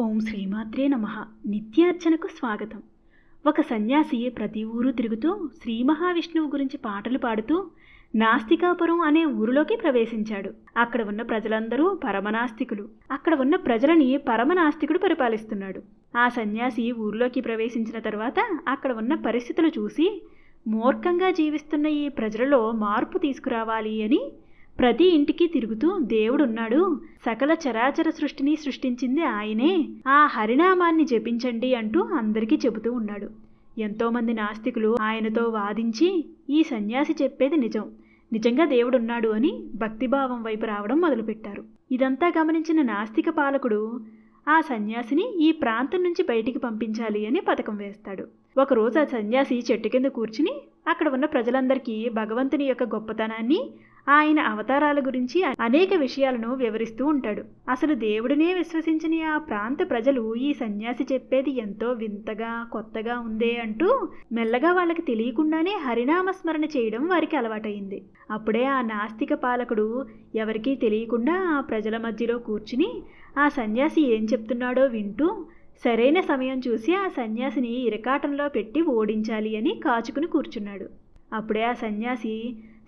ఓం శ్రీమాత్రే నమ. నిత్యార్చనకు స్వాగతం. ఒక సన్యాసి ప్రతి ఊరు తిరుగుతూ శ్రీ మహావిష్ణువు గురించి పాటలు పాడుతూ నాస్తికాపురం అనే ఊరిలోకి ప్రవేశించాడు. అక్కడ ఉన్న ప్రజలందరూ పరమనాస్తికులు. అక్కడ ఉన్న ప్రజలని పరమనాస్తికుడు పరిపాలిస్తున్నాడు. ఆ సన్యాసి ఊరిలోకి ప్రవేశించిన తర్వాత అక్కడ ఉన్న పరిస్థితులు చూసి మూర్ఖంగా జీవిస్తున్న ఈ ప్రజలలో మార్పు తీసుకురావాలి అని ప్రతి ఇంటికి తిరుగుతూ దేవుడున్నాడు. సకల చరాచర సృష్టిని సృష్టించింది ఆయనే. ఆ హరినామాన్ని జపించండి అంటూ అందరికీ చెబుతూ ఉన్నాడు. ఎంతోమంది నాస్తికులు ఆయనతో వాదించి ఈ సన్యాసి చెప్పేది నిజం. నిజంగా దేవుడున్నాడు అని భక్తిభావం వైపు రావడం మొదలుపెట్టారు. ఇదంతా గమనించిన నాస్తిక పాలకుడు ఆ సన్యాసిని ఈ ప్రాంతం నుంచి బయటికి పంపించాలి అని పథకం వేస్తాడు. ఒకరోజు ఆ సన్యాసి చెట్టు కింద కూర్చుని అక్కడ ఉన్న ప్రజలందరికీ భగవంతుని యొక్క గొప్పతనాన్ని ఆయన అవతారాల గురించి అనేక విషయాలను వివరిస్తూ ఉంటాడు. అసలు దేవుడినే విశ్వసించని ఆ ప్రాంత ప్రజలు ఈ సన్యాసి చెప్పేది ఎంతో వింతగా కొత్తగా ఉందే అంటూ మెల్లగా వాళ్ళకి తెలియకుండానే హరినామస్మరణ చేయడం వారికి అలవాటైంది అప్పుడే ఆ నాస్తిక పాలకుడు ఎవరికీ తెలియకుండా ఆ ప్రజల మధ్యలో కూర్చుని ఆ సన్యాసి ఏం చెప్తున్నాడో వింటూ సరైన సమయం చూసి ఆ సన్యాసిని ఇరకాటంలో పెట్టి ఓడించాలి అని కాచుకుని కూర్చున్నాడు. అప్పుడే ఆ సన్యాసి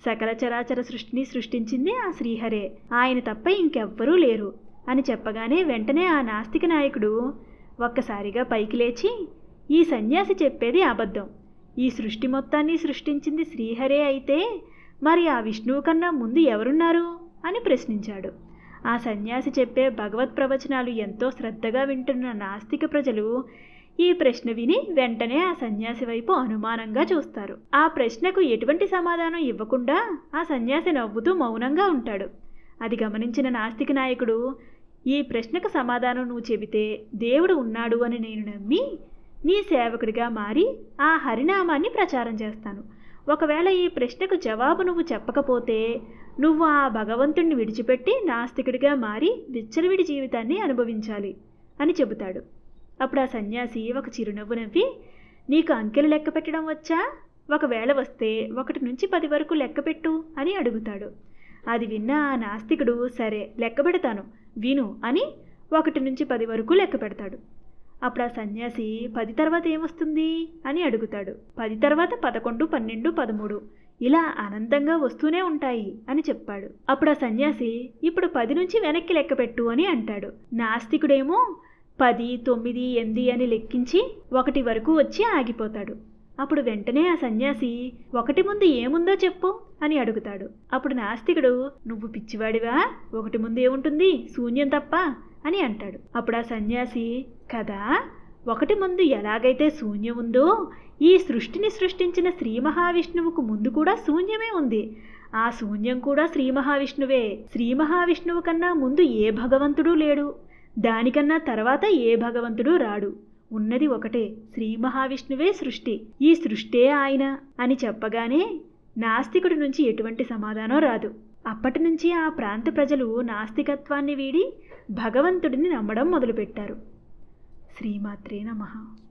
సకల చరాచర సృష్టిని సృష్టించింది ఆ శ్రీహరే. ఆయన తప్ప ఇంకెవ్వరూ లేరు. అని చెప్పగానే వెంటనే ఆ నాస్తిక నాయకుడు ఒక్కసారిగా పైకి లేచి ఈ సన్యాసి చెప్పేది అబద్ధం. ఈ సృష్టి మొత్తాన్ని సృష్టించింది శ్రీహరే అయితే మరి ఆ విష్ణువు కన్నా ముందు ఎవరున్నారు? అని ప్రశ్నించాడు. ఆ సన్యాసి చెప్పే భగవత్ ప్రవచనాలు ఎంతో శ్రద్ధగా వింటున్న నాస్తిక ప్రజలు ఈ ప్రశ్న విని వెంటనే ఆ సన్యాసి వైపు అనుమానంగా చూస్తారు. ఆ ప్రశ్నకు ఎటువంటి సమాధానం ఇవ్వకుండా ఆ సన్యాసి నవ్వుతూ మౌనంగా ఉంటాడు. అది గమనించిన నాస్తిక నాయకుడు ఈ ప్రశ్నకు సమాధానం నువ్వు చెబితే దేవుడు ఉన్నాడు అని నేను నమ్మి నీ సేవకుడిగా మారి ఆ హరినామాన్ని ప్రచారం చేస్తాను. ఒకవేళ ఈ ప్రశ్నకు జవాబు నువ్వు చెప్పకపోతే నువ్వు ఆ భగవంతుణ్ణి విడిచిపెట్టి నాస్తికుడిగా మారి విచ్చలవిడి జీవితాన్ని అనుభవించాలి అని చెబుతాడు. అప్పుడు ఆ సన్యాసి ఒక చిరునవ్వు నవ్వి నీకు అంకెలు లెక్క పెట్టడం వచ్చా? ఒకవేళ వస్తే ఒకటి నుంచి పది వరకు లెక్క పెట్టు అని అడుగుతాడు. అది విన్న ఆ నాస్తికుడు సరే లెక్క పెడతాను విను అని ఒకటి నుంచి పది వరకు లెక్క పెడతాడు. అప్పుడు ఆ సన్యాసి పది తర్వాత ఏమొస్తుంది? అని అడుగుతాడు. పది తర్వాత పదకొండు పన్నెండు పదమూడు ఇలా అనంతంగా వస్తూనే ఉంటాయి అని చెప్పాడు. అప్పుడు ఆ సన్యాసి ఇప్పుడు పది నుంచి వెనక్కి లెక్క పెట్టు అని అంటాడు. నాస్తికుడేమో పది తొమ్మిది ఎనిమిది అని లెక్కించి ఒకటి వరకు వచ్చి ఆగిపోతాడు. అప్పుడు వెంటనే ఆ సన్యాసి ఒకటి ముందు ఏముందో చెప్పు అని అడుగుతాడు. అప్పుడు నాస్తికుడు నువ్వు పిచ్చివాడివా? ఒకటి ముందు ఏముంటుంది? శూన్యం తప్ప అని అంటాడు. అప్పుడు ఆ సన్యాసి కదా ఒకటి ముందు ఎలాగైతే శూన్యం ఉందో ఈ సృష్టిని సృష్టించిన శ్రీ మహావిష్ణువుకు ముందు కూడా శూన్యమే ఉంది. ఆ శూన్యం కూడా శ్రీ మహావిష్ణువే. శ్రీ మహావిష్ణువు కన్నా ముందు ఏ భగవంతుడు లేడు. దానికన్నా తర్వాత ఏ భగవంతుడు రాడు. ఉన్నది ఒకటే శ్రీ మహావిష్ణువే సృష్టి. ఈ సృష్టే ఆయన అని చెప్పగానే నాస్తికుడి నుంచి ఎటువంటి సమాధానం రాదు. అప్పటి నుంచి ఆ ప్రాంత ప్రజలు నాస్తికత్వాన్ని వీడి భగవంతుడిని నమ్మడం మొదలుపెట్టారు. శ్రీమాత్రే నమః.